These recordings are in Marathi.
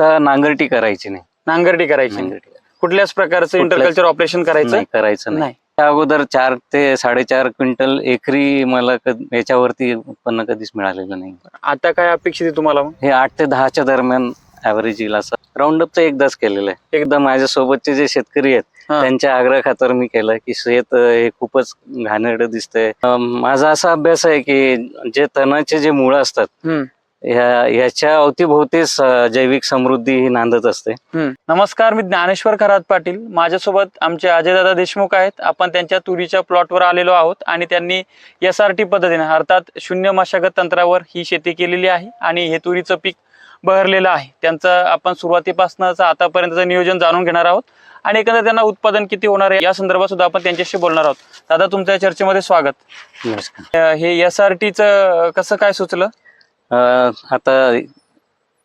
मुख्यतः नांगरटी करायची नाही. नांगरटी करायची नाही. नांगरटी कुठल्याच प्रकारचं कुठल्याच- इंटरकल्चर ऑपरेशन करायचं? नाही करायचं नाही. नाही. त्या अगोदर चार ते साडेचार क्विंटल एकरी मला कध- याच्यावरती उत्पन्न कधीच मिळालेलं नाही. आता काय अपेक्षित आहे तुम्हाला मग? हे आठ ते दहाच्या दरम्यान ऍव्हरेज येईल असं. राऊंडअपचं एकदाच केलेलं आहे. एकदा माझ्यासोबतचे जे शेतकरी आहेत हा. त्यांच्या आग्रह खातर मी केलं की शेत अं, हे खूपच घाणेरडं दिसतंय. अं, माझा असा अभ्यास आहे की जे तणाचे जे मुळं असतात हम्म, ह्या ह्याच्या अवतीभोवतीच अं, जैविक समृद्धी ही नांदत असते. नमस्कार मी ज्ञानेश्वर खरात पाटील. माझ्यासोबत आमचे अजयदादा देशमुख आहेत. आपण त्यांच्या तुरीच्या प्लॉटवर आलेलो आहोत आणि त्यांनी एस आर टी पद्धतीने अर्थात शून्य मशागत तंत्रावर ही शेती केलेली आहे आणि हे तुरीचं पीक बहरलेलं आहे. त्यांचं आपण सुरुवातीपासूनच आतापर्यंतचं नियोजन जाणून घेणार आहोत आणि एकंदर त्यांना उत्पादन किती होणार आहे या संदर्भात सुद्धा आपण त्यांच्याशी बोलणार आहोत. दादा तुमच्या चर्चेमध्ये स्वागत. हे एस आर टीचं कसं काय सुचलं? आता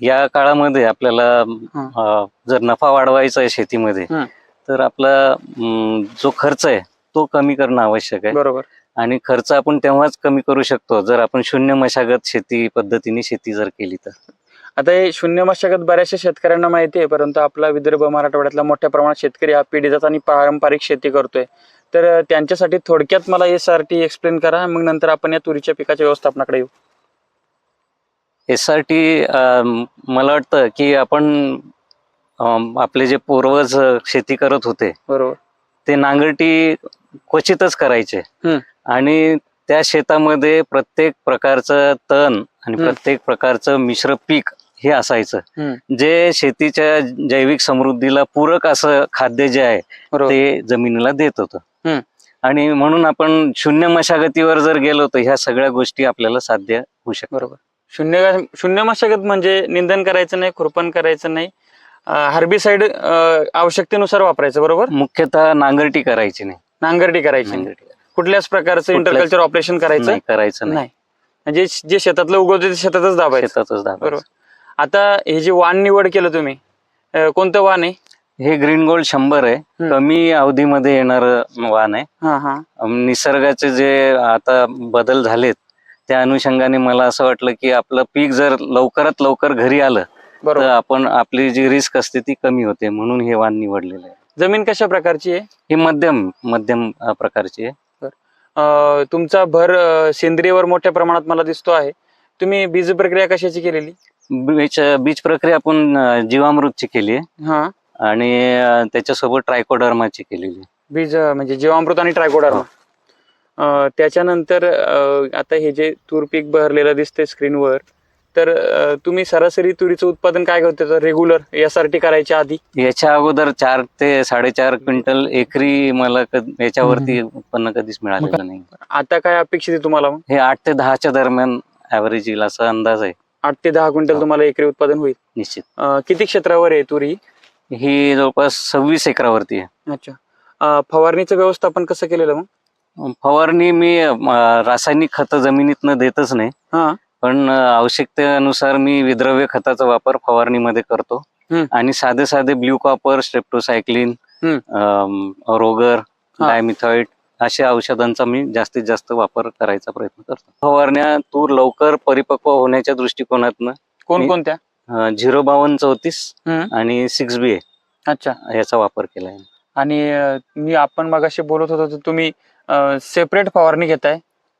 या काळामध्ये आपल्याला अं, जर नफा वाढवायचा आहे शेतीमध्ये हं. तर आपला अं, जो खर्च आहे तो कमी करणं आवश्यक आहे. बरोबर. आणि खर्च आपण तेव्हाच कमी करू शकतो जर आपण शून्य मशागत शेती पद्धतीने शेती जर केली तर. आता हे शून्य मशागत बऱ्याचशा शेतकऱ्यांना माहिती आहे परंतु आपला विदर्भ मराठवाड्यातला मोठ्या प्रमाणात शेतकरी हा पिढीजात आणि पारंपरिक शेती करतोय. तर अं, त्यांच्यासाठी थोडक्यात मला टी एक्सप्लेन करा मग नंतर आपण या तुरीच्या पिकाच्या व्यवस्थापनाकडे येऊ. एस आर टी मला वाटतं की आपण आपले जे पूर्वज शेती करत होते बरोबर. ते नांगरटी क्वचितच करायचे. आणि त्या शेतामध्ये प्रत्येक प्रकारचं तण आणि. प्रत्येक प्रकारचं मिश्र पीक हे असायचं. जे शेतीच्या जैविक समृद्धीला पूरक असं खाद्य जे आहे ते जमिनीला देत होतं. आणि म्हणून आपण शून्य मशागतीवर जर गेलो तर ह्या सगळ्या गोष्टी आपल्याला साध्य होऊ शकतात. बरोबर. शून्य शून्य मशागत म्हणजे निंदन करायचं नाही खुरपण करायचं नाही. हार्बिसाइड आवश्यकतेनुसार वापरायचं बरोबर? मुख्यतः नांगरटी करायची नाही. नांगरटी करायची नाही. नांगरटी. कुठल्याच प्रकारचं इंटरकल्चर ऑपरेशन करायचं नाही करायचं नाही. नाही. म्हणजे जे शेतातलं उगवते ते शेतातच दाबायचं. शेतातच दाबायचं. बरोबर. आता हे जे वाण निवड केलं तुम्ही अं, कोणतं वाण आहे? हे ग्रीन गोल्ड शंभर आहे. कमी अवधीमध्ये येणार वाण आहे. हा हा. अम, निसर्गाचे जे आता बदल झालेत त्या अनुषंगाने मला असं वाटलं की आपलं पीक जर लवकरात लवकर घरी आलं तर आपण आपली जी रिस्क असते ती कमी होते म्हणून हे वाण निवडलेलं आहे. जमीन कशा प्रकारची आहे? ही मध्यम मध्यम प्रकारची आहे. तुमचा भर सेंद्रियवर मोठ्या प्रमाणात मला दिसतो आहे. तुम्ही बीज प्रक्रिया कशाची केलेली? बीज बीज प्रक्रिया आपण जीवामृतची केली आहे. हा. आणि त्याच्यासोबत ट्रायकोडर्माची केलेली बीज म्हणजे जीवामृत आणि ट्रायकोडर हो. त्याच्यानंतर आता हे जे तूर पीक बहरलेलं दिसतंय स्क्रीनवर तर तुम्ही सरासरी तुरीचं उत्पादन काय करतो रेग्युलर टी करायच्या आधी? याच्या अगोदर चार ते साडेचार क्विंटल एकरी मला याच्यावरती उत्पन्न कधीच मिळालेलं नाही. आता काय अपेक्षित आहे तुम्हाला हे आठ ते दहाच्या दरम्यान ऍव्हरेज येईल असा अंदाज आहे. आठ ते दहा क्विंटल. तुम्हाला एकरी उत्पादन होईल? निश्चित. किती क्षेत्रावर आहे तुरी? ही जवळपास सव्वीस एकरावरती आहे. अच्छा. फवारणीचं व्यवस्थापन कसं केलेलं मग? फवारणी मी अ, रासायनिक खत जमिनीतनं देतच नाही हा पण अ, आवश्यकतेनुसार मी विद्रव्य खताचा वापर फवारणीमध्ये करतो हम्म. आणि साधे साधे ब्ल्यू कॉपर स्ट्रेप्टोसायक्लिन हम्म. रोगर हा. डायमिथॉइड अशा औषधांचा मी जास्तीत जास्त वापर करायचा प्रयत्न करतो फवारण्या तूर लवकर परिपक्व होण्याच्या दृष्टिकोनातनं कोणकोणत्या अ, झिरो बावन्न चौतीस हम्म. आणि सिक्स बी अच्छा याचा वापर केला आहे आणि अं, मी आपण मगाशी बोलत होतो तर तुम्ही सेपरेट फवारणी घेताय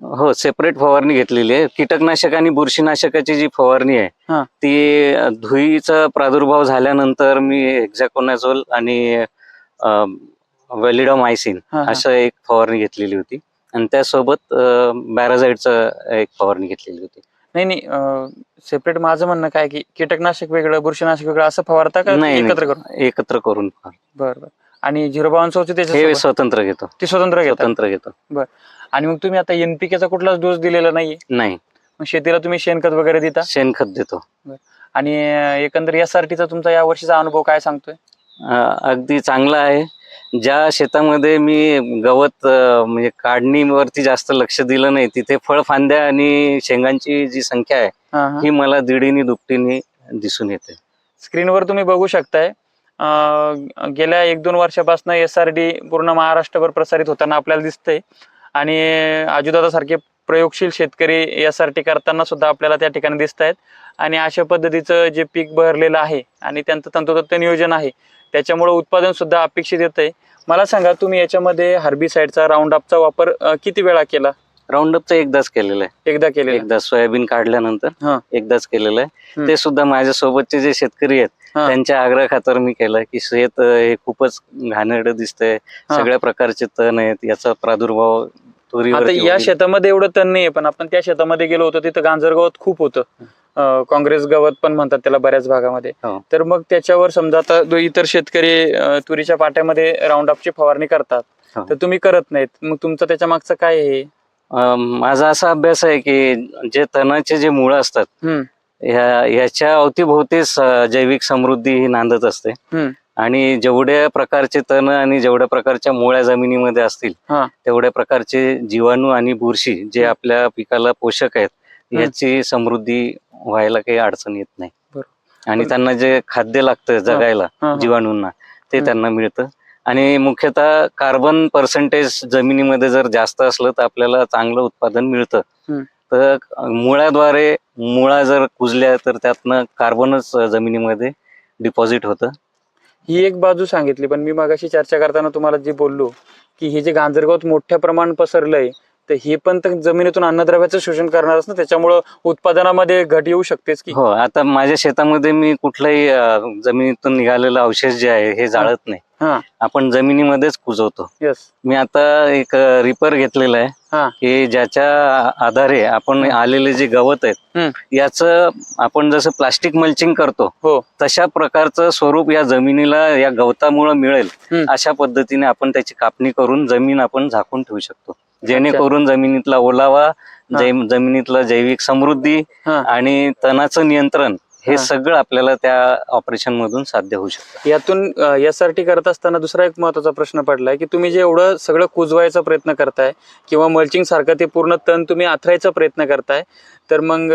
हो सेपरेट फवारणी घेतलेली आहे. कीटकनाशक आणि बुरशीनाशकाची जी फवारणी. आहे ती अ, धुळीचा प्रादुर्भाव झाल्यानंतर मी हेक्झॅकोनाझोल आणि व्हॅलिडोमायसिन हा. असं एक फवारणी घेतलेली होती. आणि त्यासोबत बॅराझाईडचं एक फवारणी घेतलेली होती. नाही नाही सेपरेट माझं म्हणणं काय की कीटकनाशक वेगळं बुरशीनाशक वेगळं असं फवारता का नाही, एकत्र करून? एकत्र करून बरं बरं. आणि झिरो चौथी हे त्याच्या स्वतंत्र घेतो. ती स्वतंत्र घेतात स्वतंत्र घेतो. आणि मग तुम्ही आता एनपीकेचा कुठलाच डोस दिलेला नाहीये? नाही. मग शेतीला तुम्ही शेणखत वगैरे देता? शेणखत देतो. आणि एकंदर एस आर टीचा तुमचा या वर्षीचा अनुभव काय सांगतोय? अ, अगदी चांगला आहे. ज्या शेतामध्ये मी गवत अ, म्हणजे काढणीवरती जास्त लक्ष दिलं नाही तिथे फळफांद्या आणि शेंगांची जी संख्या आहे हा, हा. ही मला दीडीनी दुपटीनी दिसून येते. स्क्रीनवर तुम्ही बघू शकताय. गेल्या एक दोन वर्षापासून एस आर डी पूर्ण महाराष्ट्रभर प्रसारित होताना आपल्याला दिसतंय. आणि आजूदादासारखे प्रयोगशील शेतकरी एस आर टी करताना सुद्धा आपल्याला त्या ठिकाणी दिसत आहेत आणि अशा पद्धतीचं जे पीक बहरलेलं आहे आणि त्यांचं तंतोतंत नियोजन आहे त्याच्यामुळे उत्पादन सुद्धा अपेक्षित येत आहे मला सांगा तुम्ही याच्यामध्ये हर्बिसाईडचा राऊंड अपचा वापर किती वेळा केला? राऊंडअपचं एकदाच केलेलं आहे एकदा केलेला एकदा सोयाबीन काढल्यानंतर हा. एकदाच केलेलं आहे हम्म. ते सुद्धा माझ्या सोबतचे जे शेतकरी आहेत हा. त्यांच्या आग्रह खातर मी केलं की शेत अं, हे खूपच घाणेरडं दिसतंय हा. सगळ्या प्रकारचे तण आहेत याचा प्रादुर्भाव आता तुरीवरती या होईल. शेतामध्ये एवढं तण नाहीये पण आपण त्या शेतामध्ये गेलो होतो तिथं गांजर गवत खूप होतं अं, काँग्रेस गवत पण म्हणतात त्याला बऱ्याच भागामध्ये हो. तर मग त्याच्यावर समजा आता इतर शेतकरी अं, तुरीच्या पाट्यामध्ये राऊंड अपची फवारणी करतात हो. तर तुम्ही करत नाहीत मग तुमचं त्याच्या मागचं काय आहे माझा असा अभ्यास आहे की जे तणाचे जे मुळं असतात ह्या ह्याच्या अवतीभोवतीच जैविक समृद्धी ही नांदत असते. आणि जेवढ्या प्रकारचे तण आणि जेवढ्या प्रकारच्या मुळ्या जमिनीमध्ये असतील. तेवढ्या प्रकारचे जीवाणू आणि बुरशी जे आपल्या पिकाला पोषक आहेत. याची समृद्धी व्हायला काही अडचण येत नाही. आणि त्यांना जे खाद्य लागतं जगायला. जीवाणूंना ते. त्यांना मिळतं आणि मुख्यतः कार्बन पर्सेंटेज जमिनीमध्ये जर जास्त असलं तर आपल्याला चांगलं उत्पादन मिळतं. तर मुळाद्वारे मुळा जर कुजल्या तर त्यातनं कार्बनच जमिनीमध्ये डिपॉझिट होतं. ही एक बाजू सांगितली पण मी मागाशी चर्चा करताना तुम्हाला जे बोललो की हे जे गांजरगवत मोठ्या प्रमाणात पसरलंय तर हे पण तर जमिनीतून अन्नद्रव्याचं शोषण करणारच ना त्याच्यामुळं उत्पादनामध्ये घट येऊ शकतेच की? हो आता माझ्या शेतामध्ये मी कुठलंही जमिनीतून निघालेलं अवशेष जे आहे हे जाळत नाही. हा. आपण जमिनीमध्येच कुजवतो. यस मी आता एक रिपर घेतलेला आहे. हा. की ज्याच्या आधारे आपण आलेले जे गवत आहेत हम्म. याचं आपण जसं प्लास्टिक मल्चिंग करतो हो. तशा प्रकारचं स्वरूप या जमिनीला या गवतामुळे मिळेल हम्म. अशा पद्धतीने आपण त्याची कापणी करून जमीन आपण झाकून ठेवू शकतो. जेणेकरून जमिनीतला ओलावा जै- जमिनीतला जैविक समृद्धी हा. आणि तणाचं नियंत्रण हे. सगळं आपल्याला त्या ऑपरेशन मधून साध्य होऊ शकतं. यातून टी करत असताना दुसरा एक महत्त्वाचा प्रश्न पडलाय की तुम्ही जे एवढं सगळं कुजवायचा प्रयत्न करताय किंवा मल्चिंग सारखं ते पूर्ण तण तुम्ही आथरायचा प्रयत्न करताय तर मग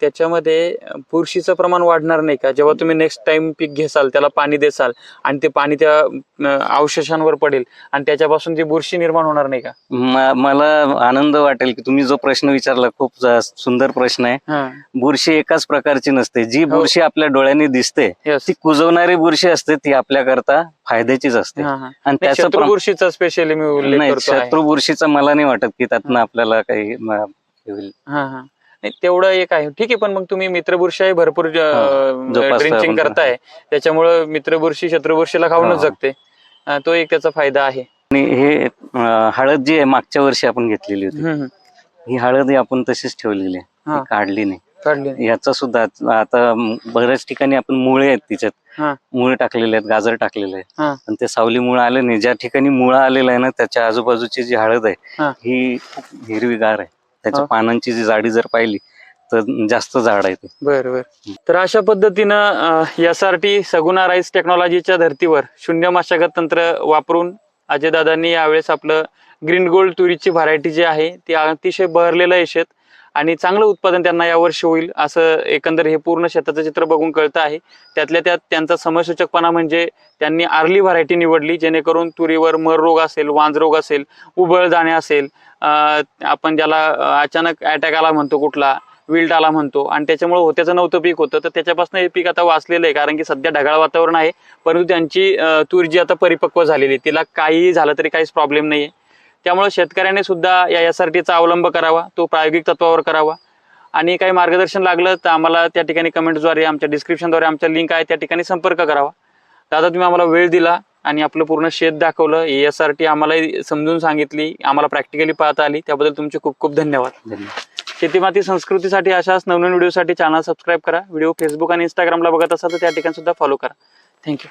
त्याच्यामध्ये बुरशीचं प्रमाण वाढणार नाही का? जेव्हा तुम्ही नेक्स्ट टाइम पीक घेसाल त्याला पाणी देसाल आणि ते पाणी त्या अवशेषांवर पडेल आणि त्याच्यापासून जी बुरशी निर्माण होणार नाही का? मला आनंद वाटेल की तुम्ही जो प्रश्न विचारला खूप सुंदर प्रश्न आहे. बुरशी एकाच प्रकारची नसते. जी. बुरशी आपल्या डोळ्याने दिसते ती कुजवणारी बुरशी असते ती आपल्याकरता फायद्याचीच असते. हा हा. आणि नाही, त्याचं प्रम- स्पेशली मी उल्लेख नाही करतो आहे. शत्रू बुरशीचं मला नाही वाटत की त्यातनं आपल्याला काही म- हे होईल. हा हा. नाही तेवढं एक आहे. ठीक आहे पण मग तुम्ही मित्रबुरशी भरपूर जोपासतो ड्रिंचिंग आपण. करताय. त्याच्यामुळं मित्रबुरशी शत्रुबुरशीला खाऊनच हा. जगते. अं, तो एक त्याचा फायदा आहे. आणि हे अं, हळद जी आहे मागच्या वर्षी आपण घेतलेली होती. हम्म, हम्म. ही हळद ही आपण तशीच ठेवलेली आहे. हा. ती काढली नाही. काढली. याचा सुद्धा आता बऱ्याच ठिकाणी आपण मुळे आहेत तिच्यात. मुळे टाकलेले आहेत गाजर टाकलेले आहे हा. पण ते सावली मुळे आले नाही. ज्या ठिकाणी मुळं आलेलं आहे ना त्याच्या आजूबाजूची जी हळद आहे हा. खूप हिरवीगार आहे. त्याच्या. पानांची जी जाडी जर पाहिली तर जास्त झाड आहे ते. बर बर. तर अशा पद्धतीनं टी सगुणा राईस टेक्नॉलॉजीच्या धर्तीवर शून्य मशागत तंत्र वापरून अजयदादांनी यावेळेस आपलं ग्रीन गोल्ड तुरीची व्हरायटी जी आहे ती अतिशय बहरलेलं आहे शेत. आणि चांगलं उत्पादन त्यांना यावर्षी होईल असं एकंदर हे पूर्ण शेताचं चित्र बघून कळतं आहे. त्यातल्या त्यात त्यांचा समसूचकपणा म्हणजे त्यांनी आर्ली व्हरायटी निवडली जेणेकरून तुरीवर मर रोग असेल वांज रोग असेल उबळ जाणे असेल आपण ज्याला अचानक अटॅक आला म्हणतो कुठला विल्ट आला म्हणतो आणि त्याच्यामुळे होत्याचं नव्हतं पीक होतं तर त्याच्यापासून हे पीक आता वाचलेलं आहे कारण की सध्या ढगाळ वातावरण आहे परंतु त्यांची तूर जी आता परिपक्व झालेली आहे, तिला काहीही झालं तरी काहीच प्रॉब्लेम नाही आहे त्यामुळे शेतकऱ्याने सुद्धा या एस आर टीचा अवलंब करावा तो प्रायोगिक तत्वावर करावा. आणि काही मार्गदर्शन लागलं तर आम्हाला त्या ठिकाणी कमेंटद्वारे आमच्या डिस्क्रिप्शनद्वारे आमच्या लिंक आहे त्या ठिकाणी संपर्क करावा. दादा तुम्ही आम्हाला वेळ दिला आणि आपलं पूर्ण शेत दाखवलं. एस आर टी आम्हाला समजून सांगितली आम्हाला प्रॅक्टिकली पाहता आली. त्याबद्दल तुमचे खूप खूप धन्यवाद. धन्यवाद. शेतीमाती संस्कृतीसाठी अशाच नवनवीन व्हिडिओसाठी चॅनल सबस्क्राईब करा. व्हिडिओ फेसबुक आणि इंस्टाग्रामला बघत असाल तर त्या ठिकाणी सुद्धा फॉलो करा थँक्यू